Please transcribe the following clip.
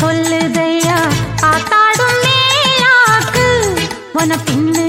சொல்லுதையா? ஆத்தாடும் மேலாக்கு உன பின்னு